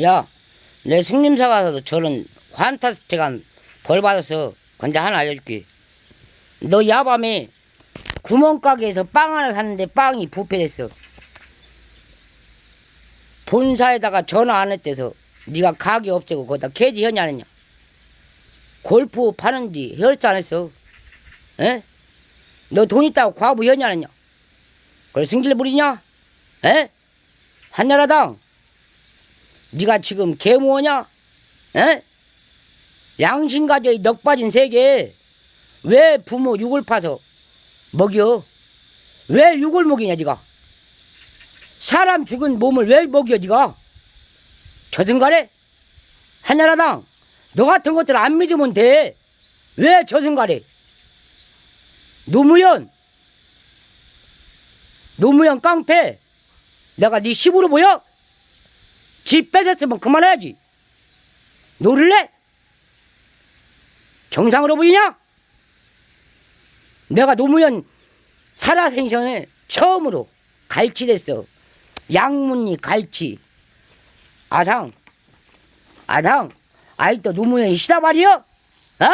야, 내 승림사 가서도 저런 환타스틱한 벌 받아서 건데 하나 알려줄게. 너 야밤에 구멍가게에서 빵 하나 샀는데 빵이 부패됐어. 본사에다가 전화 안 했대서 네가 가게 없애고 거기다 개지 현이 안 했냐? 골프 파는지 혈수 안 했어. 에? 너 돈 있다고 과부 현이 안 했냐? 그걸 승질 부리냐? 에? 한나라당 네가 지금 개모하냐? 에? 양심 가져이 넉 빠진 세계 왜 부모 육을 파서 먹여? 왜 육을 먹이냐 네가? 사람 죽은 몸을 왜 먹여 네가? 저승가래? 한나라당 너 같은 것들 안 믿으면 돼. 왜 저승가래? 노무현 노무현 깡패 내가 네 시부로 보여? 집 뺏었으면 그만해야지. 노를래? 정상으로 보이냐? 내가 노무현 살아생전에 처음으로 갈치됐어. 양문리 갈치. 아상, 아상, 아직도 노무현이 시다 말이여? 어?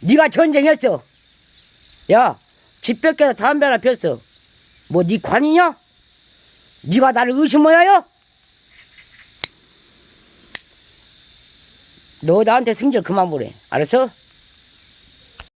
네가 전쟁했어. 야, 집 뺏겨서 담배 하나 폈어. 뭐 네 관이냐? 네가 나를 의심하여? 너 나한테 승질 그만 보래. 알았어?